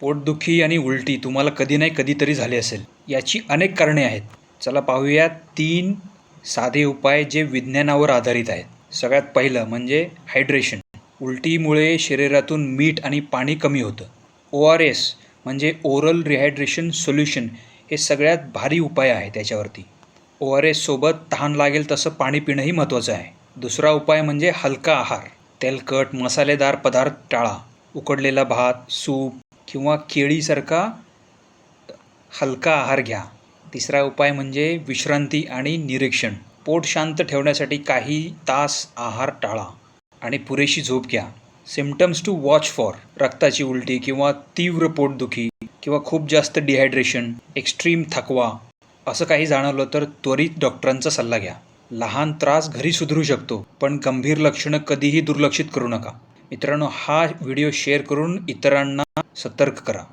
पोटदुखी आणि उलटी तुम्हाला कधी नाही कधीतरी झाली असेल. याची अनेक कारणे आहेत. चला पाहूया तीन साधे उपाय जे विज्ञानावर आधारित आहेत. सगळ्यात पहिलं म्हणजे हायड्रेशन उलटीमुळे शरीरातून मीठ आणि पाणी कमी होतं. ओ आर एस म्हणजे ओरल रिहायड्रेशन सोल्युशन हे सगळ्यात भारी उपाय आहे त्याच्यावरती. ओ आर एससोबत तहान लागेल तसं पाणी पिणंही महत्त्वाचं आहे. दुसरा उपाय म्हणजे हलका आहार. तेलकट मसालेदार पदार्थ टाळा. उकडलेला भात सूप किंवा केळीसारखा हलका आहार घ्या. तिसरा उपाय म्हणजे विश्रांती आणि निरीक्षण. पोट शांत ठेवण्यासाठी काही तास आहार टाळा आणि पुरेशी झोप घ्या. सिम्टम्स टू वॉच फॉर रक्ताची उलटी किंवा तीव्र पोटदुखी किंवा खूप जास्त डिहायड्रेशन एक्स्ट्रीम थकवा असं काही जाणवलं तर त्वरित डॉक्टरांचा सल्ला घ्या. लहान त्रास घरी सुधरू शकतो पण गंभीर लक्षणं कधीही दुर्लक्षित करू नका. मित्रांनो हा व्हिडिओ शेअर करून इतरांना सतर्क करा